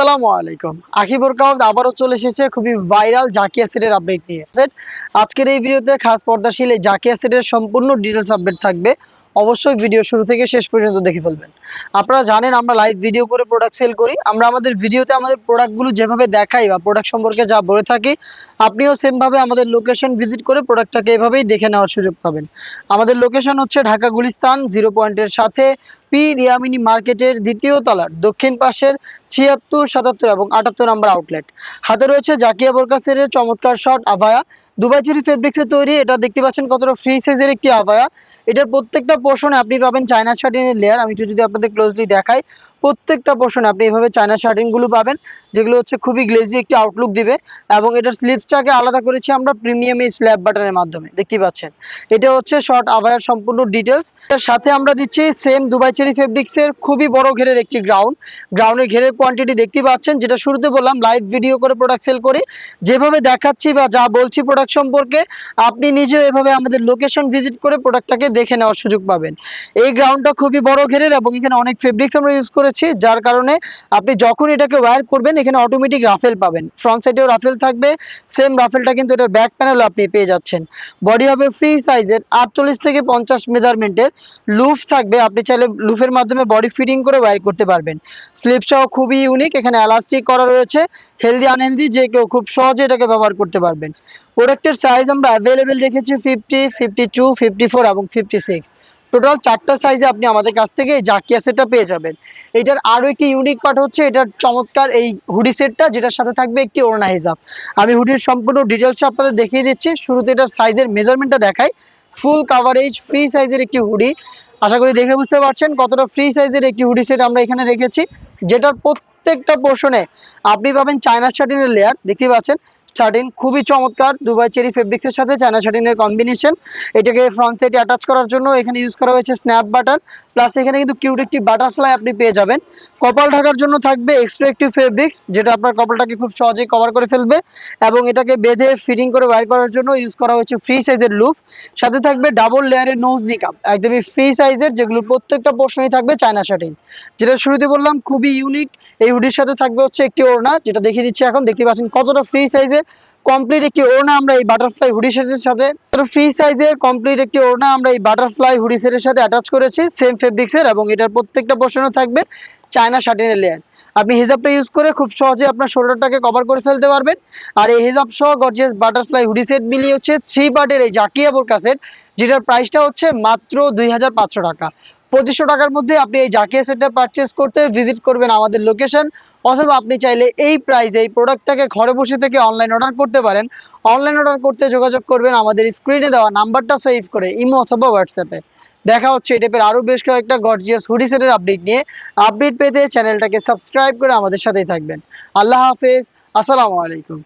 আসসালামু আলাইকুম। আকিবুর কাউজ আবারও চলে এসেছে খুবই ভাইরাল জাকিয়া সেটের আপডেট নিয়ে। আজকের এই ভিডিওতে খাস পর্দাশীল এই জাকিয়া সেটের সম্পূর্ণ ডিটেলস আপডেট থাকবে। অবশ্যই ভিডিও শুরু থেকে শেষ পর্যন্ত দেখে ফেলবেন। আপনারা জানেন আমরা লাইভ ভিডিও করে প্রোডাক্ট সেল করি। আমরা আমাদের ভিডিওতে আমাদের প্রোডাক্টগুলো যেভাবে দেখাই বা প্রোডাক্ট সম্পর্কে যা বলে থাকি, আপনিও সেমভাবে আমাদের লোকেশন ভিজিট করে প্রোডাক্টটাকে এভাবেই দেখে নেওয়ার সুযোগ পাবেন। আমাদের লোকেশন হচ্ছে ঢাকা গুলিস্তান জিরো পয়েন্টের সাথে পি রিয়ামিনি মার্কেটের দ্বিতীয় তলার দক্ষিণ পাশের ছিয়াত্তর, সাতাত্তর এবং আটাত্তর নম্বর আউটলেট হাতে রয়েছে জাকিয়া বোরকাসের চমৎকার শর্ট আভায়া। দুবাই চেরি ফেব্রিক্সে তৈরি, এটা দেখতে পাচ্ছেন কতটা ফ্রি সাইজের একটি আভায়া। এটার প্রত্যেকটা পোর্শনে আপনি পাবেন চায়না শার্টিনের লেয়ার আমি একটু যদি আপনাদের ক্লোজলি দেখাই প্রত্যেকটা পোর্শনে আপনি এভাবে চায়না শার্টিনগুলো পাবেন, যেগুলো হচ্ছে খুবই গ্লেজি একটি আউটলুক দিবে এবং এটার স্লিপসটাকে আলাদা করেছি আমরা প্রিমিয়াম এই স্ল্যাব বাটনের মাধ্যমে দেখতে পাচ্ছেন। এটা হচ্ছে শর্ট আভায়ার সম্পূর্ণ ডিটেলস এর সাথে আমরা দিচ্ছি সেম দুবাই চেরি ফেব্রিক্সের খুবই বড় ঘেরের একটি গ্রাউন্ড গ্রাউন্ডের ঘেরের কোয়ান্টিটি দেখতে পাচ্ছেন, যেটা শুরুতে বললাম লাইভ ভিডিও করে প্রোডাক্ট সেল করি। যেভাবে দেখাচ্ছি বা যা বলছি প্রোডাক্ট সম্পর্কে, আপনি নিজেও এভাবে আমাদের লোকেশন ভিজিট করে প্রোডাক্টটাকে দেখে নেওয়ার সুযোগ পাবেন। এই গ্রাউন্ডটা খুবই বড় ঘেরের এবং এখানে অনেক ফেব্রিক্স আমরা ইউজ করেছি, যার কারণে আপনি যখন এটাকে ওয়্যার করবেন, এখানে অটোমেটিক রাফেল পাবেন। ফ্রন্ট সাইডেও রাফেল থাকবে সেম রাফেলটা কিন্তু এটার ব্যাক প্যানেলও আপনি পেয়ে যাচ্ছেন। বডি হবে ফ্রি সাইজের আটচল্লিশ থেকে পঞ্চাশ মেজারমেন্টের লুফ থাকবে, আপনি চাইলে লুফের মাধ্যমে বডি ফিটিং করে ওয়্যার করতে পারবেন। স্লিপসটাও খুবই ইউনিক এখানে এলাস্টিক করা রয়েছে। হেলদি আনহেলদি যে কেউ খুব সহজে এটাকে ব্যবহার করতে পারবেন। প্রোডাক্টের সাইজ আমরা অ্যাভেলেবেল রেখেছি fifty fifty two fifty four এবং ফিফটি সিক্স টোটাল চারটা সাইজে আপনি আমাদের কাছ থেকে এই জাকিয়া সেটটা পেয়ে যাবেন। এটার আরও একটি ইউনিক পার্ট হচ্ছে, এটার চমৎকার এই হুডি সেটটা যেটার সাথে থাকবে একটি ওড়না হিসাব আমি হুডির সম্পূর্ণ ডিটেলসটা আপনাদের দেখিয়ে দিচ্ছি। শুরুতে এটার সাইজের মেজারমেন্টটা দেখাই। ফুল কাভারেজ ফ্রি সাইজের একটি হুডি আশা করি দেখে বুঝতে পারছেন কতটা ফ্রি সাইজের একটি হুডি সেট আমরা এখানে রেখেছি। যেটার প্রত্যেকটা পোর্শনে আপনি পাবেন চায়না শার্টিনের লেয়ার দেখতে পাচ্ছেন। শার্টিন খুবই চমৎকার দুবাই চেরি ফেব্রিক্সের সাথে চায়না শার্টিনের কম্বিনেশন এটাকে ফ্রন্ট সাইডে অ্যাটাচ করার জন্য এখানে ইউজ করা হয়েছে স্ন্যাপ বাটার প্লাস এখানে কিন্তু কিউট একটি বাটারফ্লাই আপনি পেয়ে যাবেন। কপাল ঢাকার জন্য থাকবে এক্সট্রা একটি ফেব্রিক্স যেটা আপনার কপালটাকে খুব সহজেই কভার করে ফেলবে এবং এটাকে বেঁধে ফিটিং করে ওয়ার করার জন্য ইউজ করা হয়েছে ফ্রি সাইজের লুফ সাথে থাকবে ডাবল লেয়ারের নোজ নিকাপ একদমই ফ্রি সাইজের যেগুলো প্রত্যেকটা পোর্শনেই থাকবে চায়না শার্টিন। যেটা শুরুতে বললাম, খুবই ইউনিক এই হুডির সাথে থাকবে হচ্ছে একটি ওড়না, যেটা দেখিয়ে দিচ্ছি এখন। দেখতে পাচ্ছেন কতটা ফ্রি সাইজের কমপ্লিট একটি ওড়না আমরা এই বাটারফ্লাই হুডি সেটের সাথে। ফ্রি সাইজের কমপ্লিট একটি ওড়না আমরা এই বাটারফ্লাই হুডি সেটের সাথে অ্যাটাচ করেছি সেম ফেব্রিক্সের এবং এটার প্রত্যেকটা পোর্শনে থাকবে চায়না শার্টিনের লেয়ার আপনি হিজাবটা ইউজ করে খুব সহজে আপনার শোল্ডারটাকে কভার করে ফেলতে পারবেন। আর এই হিজাব সহ গর্জিয়াস বাটারফ্লাই হুডি সেট মিলিয়ে হচ্ছে থ্রি পার্টের এই জাকিয়া বোরকা যেটার প্রাইসটা হচ্ছে মাত্র দুই হাজার পাঁচশো টাকা। পঁচিশশো টাকার মধ্যে আপনি এই জাকিয়া সেটটা পারচেস করতে ভিজিট করবেন আমাদের লোকেশন অথবা আপনি চাইলে এই প্রাইসে এই প্রোডাক্টটাকে ঘরে বসে থেকে অনলাইন অর্ডার করতে পারেন। অনলাইন অর্ডার করতে যোগাযোগ করবেন আমাদের স্ক্রিনে দেওয়া নাম্বারটা সেভ করে, ইমো অথবা হোয়াটসঅ্যাপে দেখা হচ্ছে এই টাইপের আরও বেশ কয়েকটা গর্জিয়াস হুডি সেটের আপডেট নিয়ে। আপডেট পেতে চ্যানেলটাকে সাবস্ক্রাইব করে আমাদের সাথেই থাকবেন। আল্লাহ হাফেজ, আসসালামু আলাইকুম।